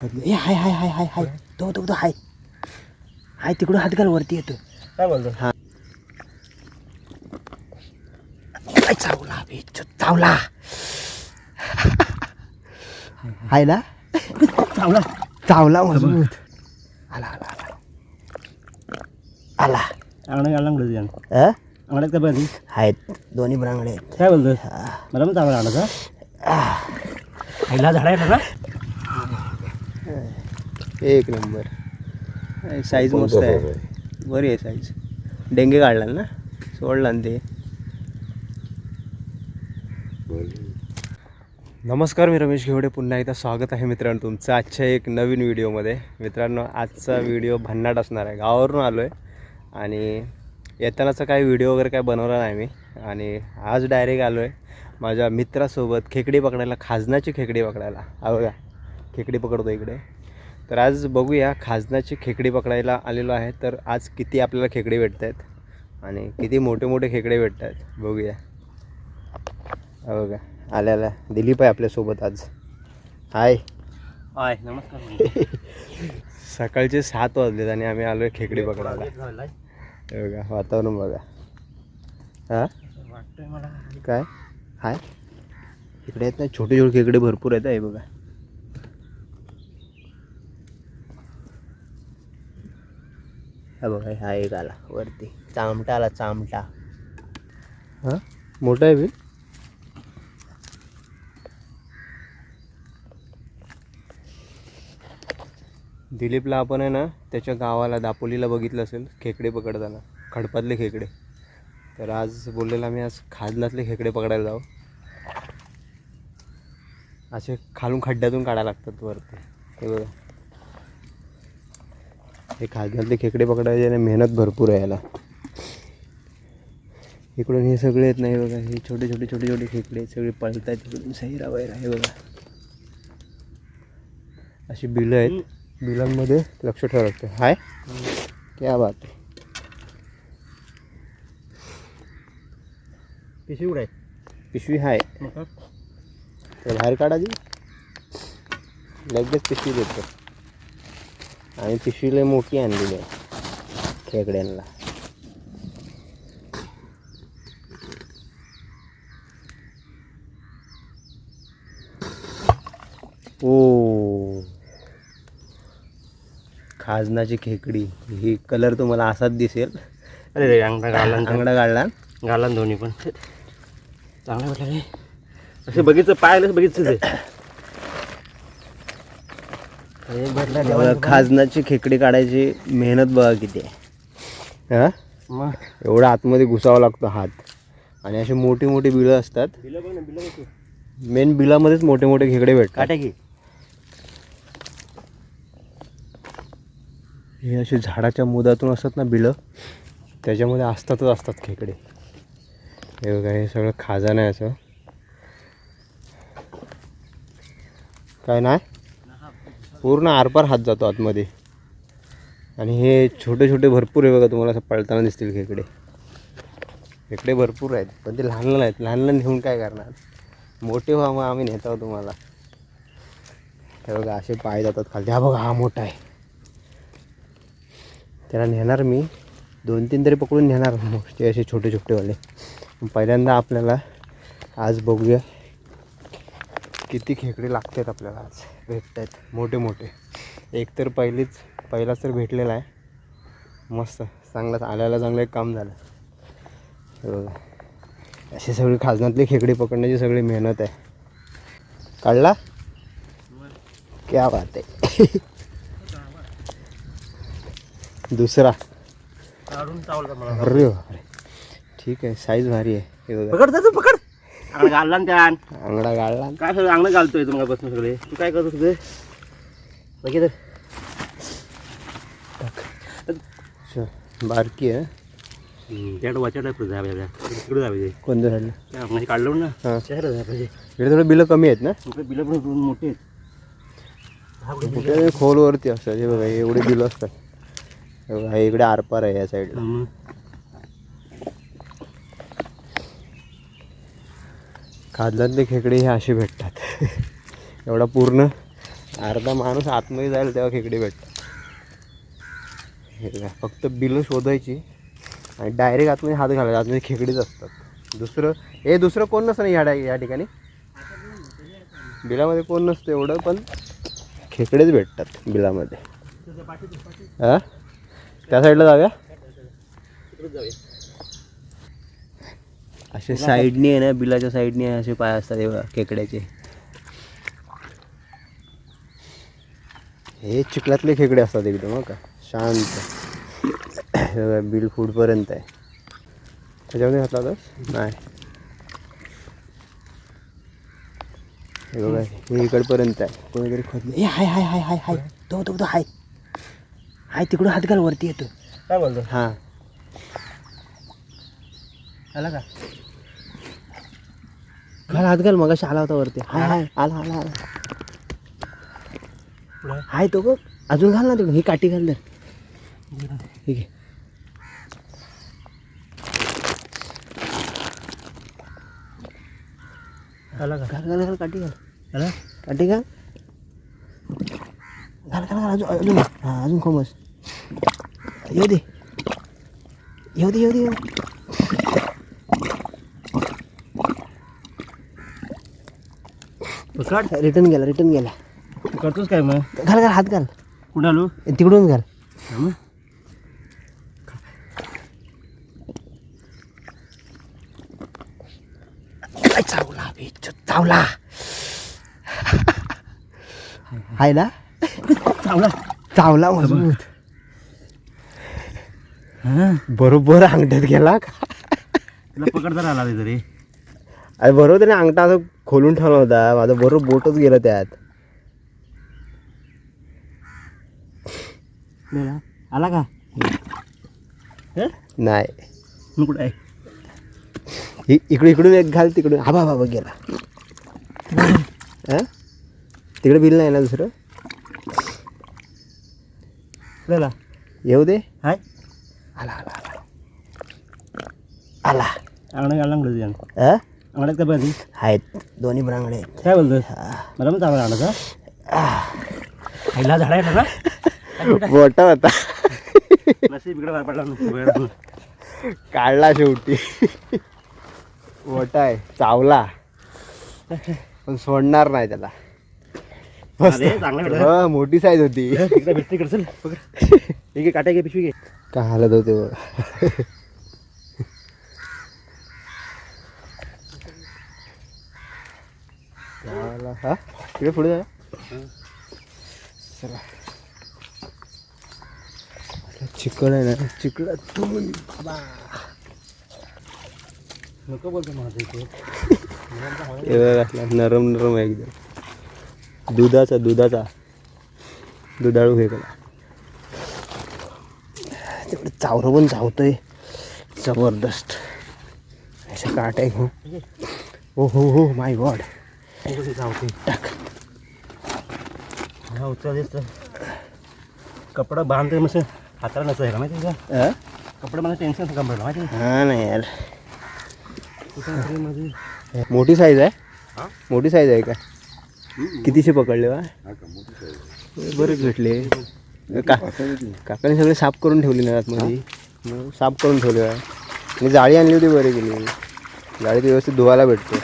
ए हाय हाय हाय हाय हाय. तो तो तो हाय. हाय तिकडून हात घाल वरती येतो. काय बोलतो? हा. काय चावला बे चावला. हाय ना? चावला. चावला मजबूत. आला आला आला. आला. अंगडा घालला म्हणलं तुझ्या? अंगड्यात काय पाहिजे? आहेत दोन्ही ब्रांगडे आहेत. काय बोलतो मला पण चांगला आणा पहिला झाड आहे ना एक नंबर. साईज मस्त आहे. बरी आहे साईज डेंगे काढला ना? सोडला ना ते. नमस्कार मी रमेश घेवडे. पुन्हा एकदा स्वागत आहे मित्रांनो तुमचं आजच्या एक नवीन व्हिडिओमध्ये. मित्रांनो आजचा व्हिडिओ भन्नाट असणार आहे. गावावरून आलो आहे आणि येतानाचा काही व्हिडिओ वगैरे काय बनवला नाही मी. आणि आज डायरेक्ट आलो आहे माझ्या मित्रासोबत खेकडी पकडायला खाजनाची खेकडी पकडायला. बघा. खेकडी पकडतो इकडे. तर आज बघूया खाजनाची खेकडी पकडायला आलेलो आहे. तर आज किती आपल्याला खेकडे भेटत आहेत आणि किती मोठे मोठे खेकडे भेटत आहेत बघूया. हा बघा आल्या आल्या. दिलीप आहे आपल्यासोबत आज. हाय. हाय नमस्कार सकाळचे सात वाजलेत आणि आम्ही आलो आहे खेकडी पकडायला. हे बघा वातावरण बघा. हां? वाटतंय मला. काय? हाय. इकडे आहेत ना छोटे छोटे खेकडे भरपूर आहेत आहे बघा. हा बघा हा एक आला वरती. चामटा आला चामटा. हां? मोठा आहे बिल दिलीपला आपण आहे ना त्याच्या गावाला दापोलीला बघितलं असेल खेकडे पकडताना. खडपातले खेकडे. तर आज बोललेला मी आज खाजनातले खेकडे पकडायला जाऊ. असे खालून खड्ड्यातून काढायला लागतात वरती. हे बघा. हे खाजनातले खेकडे पकडायचे आणि मेहनत भरपूर आहे याला. इकडून हे सगळे येत नाही बघा हे छोटे छोटे छोटे छोटे खेकडे सगळे पळत आहेत इकडून सैरा वैरा हे बघा. अशी बिलं आहेत. बिलांमध्ये लक्ष ठेवावं लागतं. हाय. क्या बात आहे. पिशवी कुठे आहे? पिशवी आहे काय? तर बाहेर काढा दी लगेच पिशवी देतो. आणि पिशवी लय मोठी आणलेली आहे. खेकड्यांना ओ. खाजनाची खेकडी. ही कलर तुम्हाला असाच दिसेल. अरे रे अंगडा आंगडा काढला घालला ना दोन्ही पण. चांगला भेटला रे. असे बघितलं पाहिलं बघितलं ते बघा, खाजनाची खेकडी काढायची मेहनत बघा किती आहे. हा? एवढा आतमध्ये घुसावा लागतो हात. आणि अशी मोठी मोठी बिळं असतात. बिलं बघ ना बिलं बघ तू. मेन बिलामध्येच मोठे मोठे खेकडे भेटतात. घे हे अशी झाडाच्या मुदातून असतात ना बिलं त्याच्यामध्ये असतातच असतात खेकडे. हे बघा हे सगळं खाजान आहे असं. काय नाही? पूर्ण आरपार हात जातो आतमध्ये. आणि हे छोटे छोटे भरपूर आहे बघा तुम्हाला असं पळताना दिसतील खेकडे खेकडे भरपूर आहेत पण ते लहान लहान आहेत. लहान लहान नेऊन काय करणार? मोठे व्हा मग आम्ही नेतो तुम्हाला. हे बघा असे पाय जातात खाली हा बघा हा मोठा आहे. त्याला नेणार मी. दोन तीन तरी पकडून नेणार. मोठे असे छोटे छोटेवाले पहिल्यांदा आपल्याला आज बघूया. किती खेकडे लागतात आपल्याला आज? भेटत आहेत मोठे मोठे. एक तर पहिलीच पहिलाच तर भेटलेला आहे. मस्त. चांगलाच. आल्याला चांगलं एक काम झालं. असे सगळे खाजनातले खेकडे पकडण्याची सगळी मेहनत आहे. काढला? क्या बात आहे. दुसरा. अरे अरे ठीक आहे. साईज भारी आहे. हे बघा. पकड तू पकड. अंगडा घालला ना त्या आंगडा गाळला काय सगळं अंगण घालतोय तुम्हाला सगळे? तू काय करतो तुझे बघितलं? अच्छा बारकी आहे. आहे जावे तिकडे जावे कोणत्या साईडला म्हणजे काढलं ना त्याकडे जायला पाहिजे. इकडे थोडं बिलं कमी आहेत ना? इकडे बिलं पण मोठे आहेत. कुठे खोलवरती असतात. हे बघा एवढे बिलं असतात. बघा इकडे आरपार आहे या साईडला हम्म. खेकडे हे असे भेटतात. एवढा पूर्ण अर्धा माणूस आतमध्ये जाईल तेव्हा खेकडे भेटतात. हे फक्त बिलं शोधायची आणि डायरेक्ट आतमध्ये हात घालायचा आतमध्ये खेकडेच असतात. दुसरं हे दुसरं कोण नसतं ना या या ठिकाणी? बिलामध्ये कोण नसतं एवढं पण खेकडेच भेटतात बिलामध्ये. हां त्या साईडला जाऊया. असे साईडने आहे ना बिलाच्या साईडने असे पाय असतात हे बघा खेकड्याचे. हे चिखलातले खेकडे असतात एकदम हो का? शांत. बिल फूडपर्यंत आहे. त्याच्यामध्ये घातला होतास नाही. हे बघा हे इकडपर्यंत आहे. कोणीतरी खोदले ए हाय हाय हाय हाय हाय. तो तो तो हाय. हाय तिकडून हात घाल वरती येतो. काय बोलतो हां. आला का? घाल हात घाल मग आला होता वरती. हाय हाय आला आला आला. हाय तो बघ. अजून घाल ना तिकडून ही काठी घाल तर ठीक आहे घाल घाल घाल काठी घाल. काठी घाल. घाल घाल घाल. अजून अजून. हां अजून खोमस येऊ दे. येऊ दे येऊ दे येऊ पकड रिटर्न गेला रिटर्न गेला तू करतोस काय मग? घाल घाल हात घाल. कुठं आलो? तिकडून घाल. हा. काय चावला बिच्छू, चावला. हाय ना? चावला. चावला मजबूत. हां? बरोबर अंगठ्यात गेला का? तुला पकड जरा आला तरी अरे बरोबर त्याने अंगठा असं खोलून ठेवला होता. माझं बरोबर बोटच गेलं त्यात. आला का? हे? नाही. मग कुठं आहे? इ- इकडून इकडून एक घाल तिकडून. हा बाबा गेला. हा? तिकडे बिल नाही ना दुसरं? आपल्याला येऊ दे. हाय. आला आला आला. आला. अंगड्या घालला कुठे हा? अंगड्यात काय पाहिजे आहेत. दोन्ही ब्रांगडे आहेत. काय बोलतोस मला पण चांगला अंगडा खायला झाडा आहे ना मोठा होता. नशीब इकडे बाहेर पडला. काढला शेवटी. मोठा आहे. चावला. पण सोडणार नाही त्याला. अरे, चांगला भेटला. हा, मोठी साईज होती. इकडे भेटते इकडे चल पकड हे काटा घे पिशवी घे. का हालत होते बघ. हा? इकडे पुढे जा. चला. चिकन आहे ना चिकन नको बोलतो माझं हे नरम नरम आहे एकदम. दुधाचा दुधाचा. दुधाळू फेकला तिकडे चावरं पण चावतोय. जबरदस्त. अशा काट आहे हो. हो हो हो माय गॉड हा उचल दिसतं कपडा बांधते मस्त हाताला नसतं का माहिती आहे का? कपडा मला टेन्शन कपडा माहिती आहे हा नाही यार मोठी साईज आहे? मोठी साईज आहे का कितीशे पकडले वा बरेच भेटले का काकाने सगळे साफ करून ठेवले ना आतमध्ये मग साफ करून ठेवले आहे आणि जाळी आणली होती बरी केली जाळी व्यवस्थित धुवायला भेटते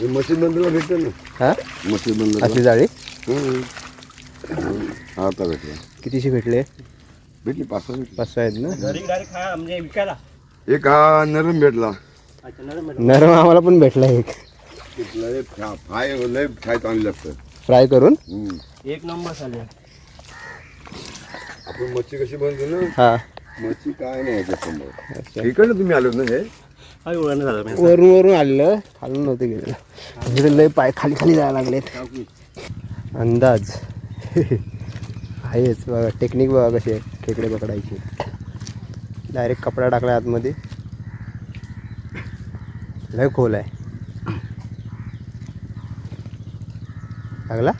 मशीन बंदला भेटतं ना. हा? मशीन बंद असली जाळी? आता भेटलं. कितीशे भेटले? भेटली पाच सहा भेटली. पाच सहा आहेत ना? घरी डायरेक्ट खा म्हणजे विकायला. एक हा नरम भेटला. अच्छा नरम भेटलं. नरम आम्हाला पण भेटला एक. लय फ्रा- फ्राय लय फ्राय चांगली लागतं फ्राय करून? हम्म. एक नंबर चालेल आपण मच्छी कशी बनतो ना? हा. मच्छी काय नाही याच्यात समोर अच्छा. इकडनं तुम्ही आलो ना हे? वरून वरून आलेलं. खालून नव्हतं गेलेलं. म्हणजे लय पाय खाली खाली जायला लागलेत. अंदाज. आहेच बघा टेक्निक बघा कशी आहे. खेकडे पकडायची. डायरेक्ट कपडा टाकला आतमध्ये. लय खोल आहे. लागला?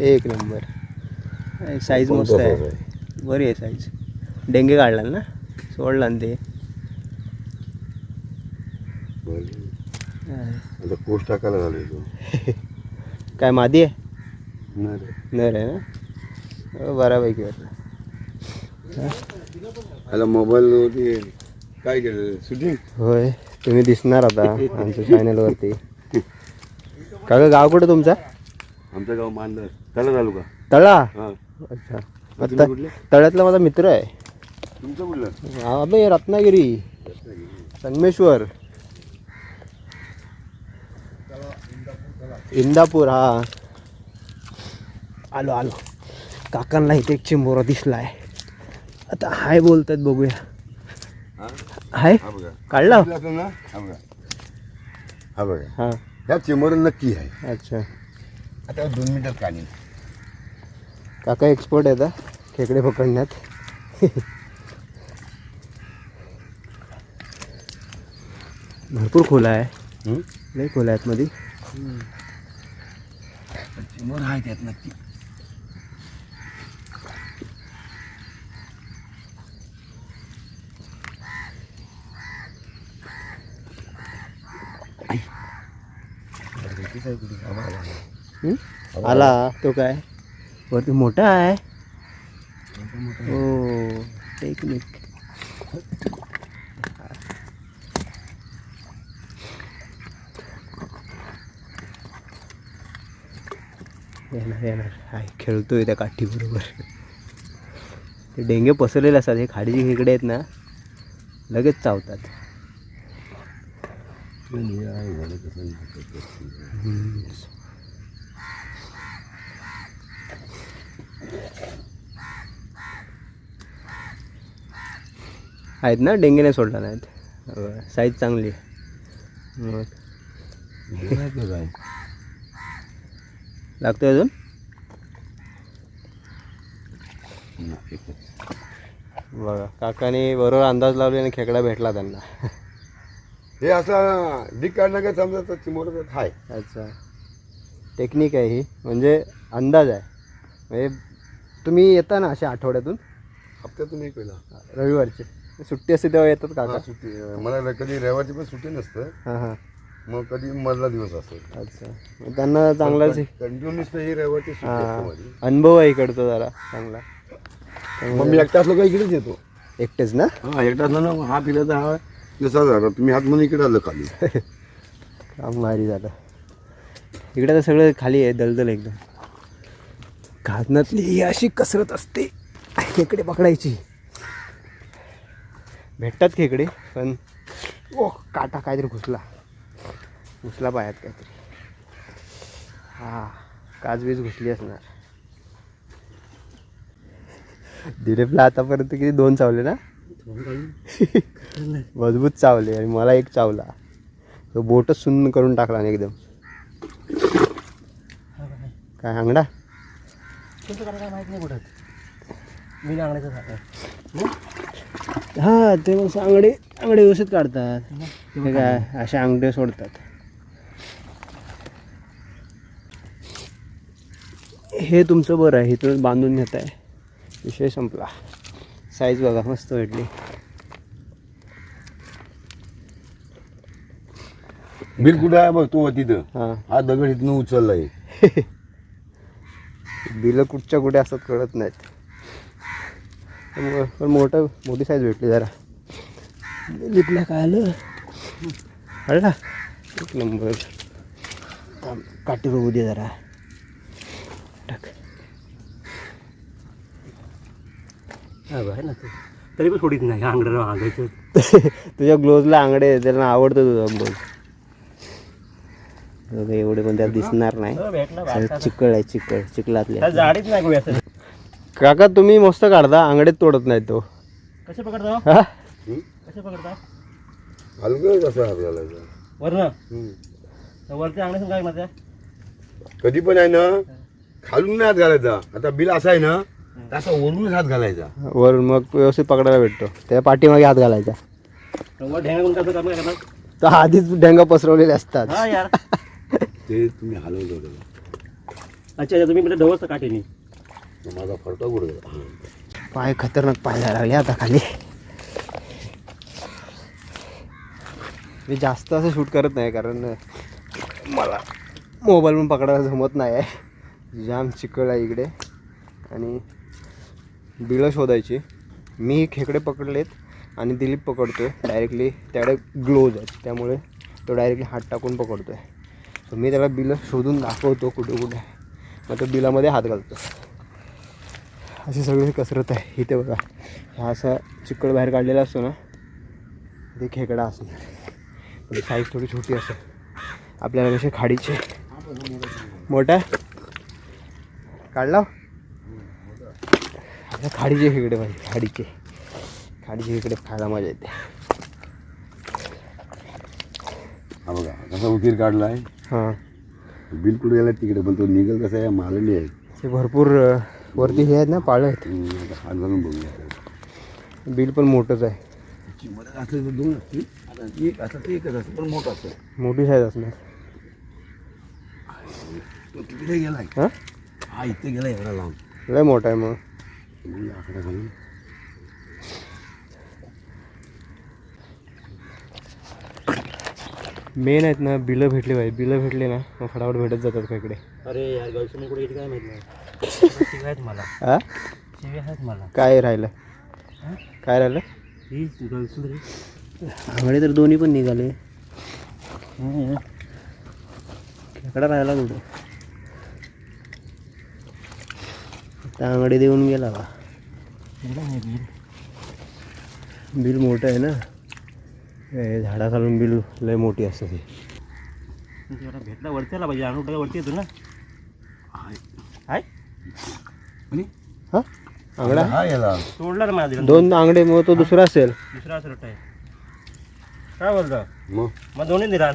एक नंबर. साईज मस्त आहे. बरी आहे साईज डेंगे काढला ना? सोडला ना ते बरं. आता पोस्ट टाकायला झाले तो काय मादी आहे नाही रे. नर आहे ना हो, बऱ्यापैकी वाटलं ह्याला मोबाईलवरती काय केलं शूटिंग होय तुम्ही दिसणार आता आमच्या चॅनलवरती काका गाव कुठं तुमचा आमचं गाव मांडर त्याला चालू का तळा हा अच्छा तुम्ही? तळ्यातला माझा मित्र आहे तुमचं कुठलं? अबे रत्नागिरी. संगमेश्वर. इंदापूर हा. आलो आलो. काकांना इथे एक चिंबोरा दिसलाय. आता हाय बोलतात बघूया. हा? हाय? बघा. काढला? हा बघा. हा हा. ह्या चेंबर नक्की आहे. अच्छा. आता दोन मिनिटात काढीन. काका एक्सपर्ट आहेत हा, खेकडे पकडण्यात. भरपूर खोला आहे लय खोला आहेत मध्ये चेंबर आहे त्यात नक्की हं? आला तो काय वरती मोठा आहे हो टेक्निक येणार येणार हाय खेळतोय त्या काठीबरोबर. ते डेंगे पसरलेले असतात हे खाडीचे खेकडे आहेत ना लगेच चावतात. आहेत ना डेंगे नाही सोडला नाहीत साईज चांगली आहे. मग. लागतोय अजून? बघा काकाने बरोबर अंदाज लावले आणि खेकडा भेटला त्यांना. हे असं डिक काढणं काय समजा तर चिमोर हाय. अच्छा. टेक्निक आहे ही म्हणजे अंदाज आहे. म्हणजे तुम्ही येता ना अशा आठवड्यातून? हप्त्यातून एक वेळा रविवारचे. सुट्टी असते तेव्हा येतात काका? सुट्टी. मला कधी रविवारची पण सुट्टी नसतं. हां हां. मग कधी मधला दिवस असतो अच्छा. मग त्यांना चांगलाच कंटिन्यू नसतं ही रविवारची सुट्टी असते हां माझी. अनुभव आहे इकडचा जरा चांगला. मग मी एकटा असलो का इकडेच येतो. एकटेच ना? हा एकटा असलो ना हा फिरायचा हा जसा झाला. तुम्ही हात म्हणून इकडे आलं खाली. काम भारी झालं. इकडे तर सगळं खाली आहे दलदल एकदम. घातनातली ही अशी कसरत असते. खेकडे पकडायची. भेटतात खेकडे पण ओ काटा काहीतरी घुसला. घुसला पायात काहीतरी. हा काजवीज घुसली असणार. दिलीपला आतापर्यंत किती? दोन चावले ना? मजबूत चावले आणि मला एक चावला. तो बोटच सुन्न करून टाकला ना एकदम. काय अंगडा? हा ते मग आंगडे आंगडे व्यवस्थित काढतात. हे काय असे अंगडे सोडतात. हे तुमचं बरं आहे इथून बांधून घेत आहे विषय संपला. साईज बघा मस्त भेटली. बिल कुठं आहे बघ तू तिथं? हां. हा दगड इथनं उचललाय. बिलं कुठच्या कुठे असतात कळत नाहीत. पण पण मोठं मोठी साईज भेटली जरा. लिपल्या काय आलं? कळला एक नंबर. काठी बघू दे जरा टाक हा बघ, आहे ना? ते. तरी पण सोडीत नाही अंगडं मागायचं तुझ्या ग्लोजला आंगडे आहे, त्यांना आवडतं तुझा ग्लोज एवढे पण त्यात दिसणार नाही. भेटला सगळं चिकळ आहे चिकळ चिखलातले. नाही सर काका तुम्ही मस्त काढता आंगडेत तोडत नाही तो. कसे पकडता? हो? हा कसे पकडता? हलकं कसं हात घालायचा वरनं? हम्म. वरती अंगड्यासून काय माझ्या. कधी पण आहे ना खालून नाही हात घालायचा. आता बिल असा आहे ना तसा वरूनच हात घालायचा. वरून मग व्यवस्थित पकडायला भेटतो. त्या पाठीमागे हात घालायचा. तर आधीच ढेंगा पसरवलेले असतात. हा यार. ते तुम्ही हलवलं होतं अच्छा अच्छा, तुम्ही म्हणजे ढवळता काठीने. माझा फरटा गुड पाय खतरनाक पाय जायला लागले आता खाली. मी जास्त असं शूट करत नाही कारण मला मोबाईल पण पकडायला जमत नाही. आहे जाम चिकळ आहे इकडे. आणि बिलं शोधायची. मी खेकडे पकडलेत आणि दिलीप पकडतो आहे डायरेक्टली त्याकडे ग्लोज आहेत. त्यामुळे तो डायरेक्टली हात टाकून पकडतो आहे तर मी त्याला बिलं शोधून दाखवतो कुठे कुठे. मग तो बिलामध्ये हात घालतो. अशी सगळी कसरत आहे. इथे बघा. हा असा चिकड बाहेर काढलेला असतो ना ते खेकडा असणार म्हणजे साईज थोडी छोटी असेल. आपल्याला कसे खाडीचे. मोठा? काढला? खाडीचे खेकडे पाहिजे खाडीचे. खाडीचे खेकडे खायला मजा येते. हा बघा कसा उकीर काढलाय. हां. बिल कुठे गेला तिकडे पण तो निघल कसा आहे मारलेली आहे. ते भरपूर अं, वरती हे आहेत ना पाळं आहेत. हम्म, आता हात घालून बघूया. बिल पण मोठंच आहे. असले तर दोन असतील. आता एक एकच असतं पण मोठं असतं. मोठी साईज असणार. तो तिकडे गेलाय. हां? हा इथे गेला एवढा लांब. लय मोठा आहे मग. आकडा घालून मेन आहेत ना बिलं भेटली पाहिजे बिलं भेटले ना मग फटाफट भेटत जातात खेकडे अरे यार कुठे गेली काय माहीत नाही. आहेत मला. हां? शिव्या आहेत मला. काय राहिलं? काय राहिलं? ही तर दोन्ही पण निघाले. खेकडा राहिला कुठे? त्या आंगडे देऊन गेला का बिल. मोठं आहे ना? हे झाडाखालून बिल लय मोठी असते ती भेटला वरती आला पाहिजे. आणून टाका वरती येतो ना? हाय आणि हां? आंगडा हा याला. सोडला ना माझ्या दोन आंगडे मग तो दुसरा असेल. दुसरा असं आहे काय बोलतो? मग? मग दोन्ही दिला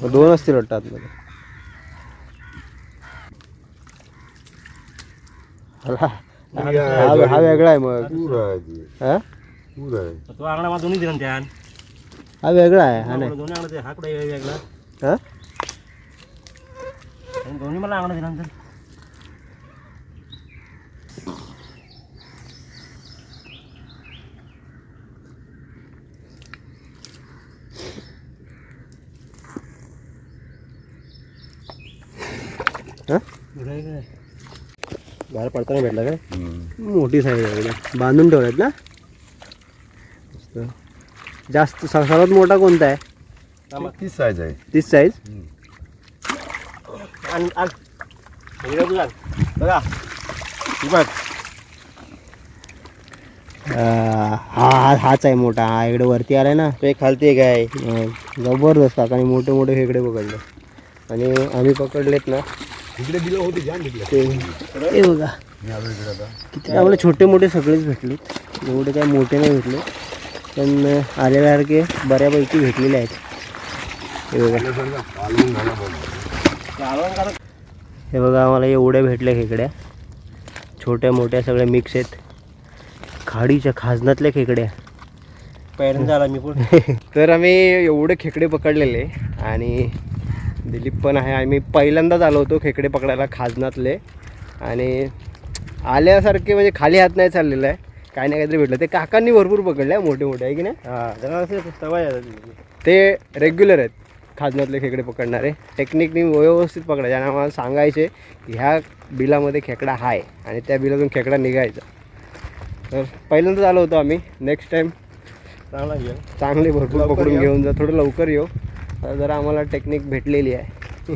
मग दोन असतील वाटतं आतमध्ये. हा हा- हा वेगळा आहे मग पूर आहे ती हा पूर आहे तो आंगणा मला दोन्ही दिला ना त्यान हा वेगळा आहे हा नाही दोन्ही आंगणा हा कुठे वेगळा हा आणि दोन्ही मला आंगणा दिला नंतर हा बाहेर पडताना भेटला काय. मोठी साईज आहे. बांधून ठेवल्यात ना. जास्त सर्वात मोठा कोणता आहे? तीच साईज आहे. तीच साईज आण आण. हे बघ. बघा. ही हा हा- हाच आहे मोठा. हा इकडे वरती आलाय ना तो एक खालती एक आहे. जबरदस्त. काकाने मोठे मोठे खेकडे पकडले. आणि आम्ही पकडलेत ना दिलं होते ते. हे बघा. किती आम्हाला छोटे मोठे सगळेच भेटलेत. एवढे काय मोठे नाही भेटले. पण आलेल्यासारखे बऱ्यापैकी भेटलेले आहेत. हे बघा. हे बघा आम्हाला एवढ्या भेटल्या खेकड्या. छोट्या मोठ्या सगळ्या मिक्स आहेत. खाडीच्या खाजनातल्या खेकड्या. पहिल्यांदा आला मी पण. तर आम्ही एवढे खेकडे पकडलेले आणि दिलीप पण आहे. आम्ही पहिल्यांदाच आलो होतो खेकडे पकडायला खाजनातले. आणि आल्यासारखे म्हणजे खाली हात नाही चाललेलं आहे. काय नाही काहीतरी भेटलं. ते काकांनी भरपूर पकडले आहे, मोठे मोठे आहे की नाही? सवय ते रेग्युलर आहेत खाजनातले खेकडे पकडणारे. टेक्निकनी व्यवस्थित पकडायचे आणि आम्हाला सांगायचे की ह्या बिलामध्ये खेकडा आहे आणि त्या बिलातून खेकडा निघायचा. तर पहिल्यांदाच आलो होतो आम्ही. नेक्स्ट टाईम चांगला चांगले भरपूर पकडून. घेऊन जा. थोडं लवकर येऊ. आता जरा आम्हाला टेक्निक भेटलेली आहे.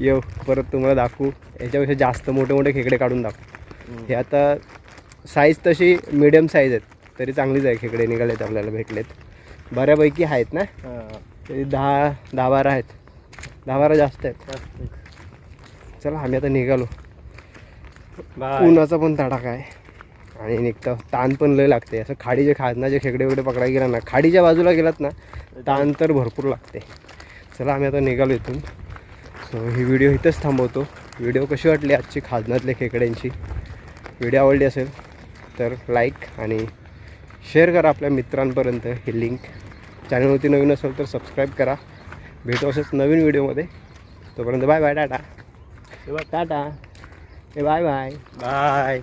येऊ परत तुम्हाला दाखवू. याच्यापेक्षा जास्त मोठे मोठे खेकडे काढून दाखवू. हे आता साईज तशी मिडियम साईज आहेत. तरी चांगलीच आहे खेकडे निघालेत आपल्याला भेटलेत. बऱ्यापैकी आहेत ना? तरी दहा दहा बारा आहेत. दहा बारा जास्त आहेत. चला आम्ही आता निघालो. उन्हाचा पण तडाखा आहे. आणि निघतं ताण पण लय लागते. असं खाडीचे खाजनाचे खेकडे वगैरे पकडायला गेला ना खाडीच्या बाजूला गेलात ना ताण तर भरपूर लागते. चला आम्ही आता निघालो इथून. सो ही व्हिडिओ इथंच थांबवतो. व्हिडिओ कशी वाटली आजची? खाजनातल्या खेकड्यांची व्हिडिओ आवडली असेल तर लाईक आणि शेअर करा आपल्या मित्रांपर्यंत. ही लिंक चॅनलवरती नवीन असेल तर सबस्क्राईब करा. भेटू असंच नवीन व्हिडिओमध्ये तोपर्यंत बाय बाय टाटा. टाटा. ए बाय बाय बाय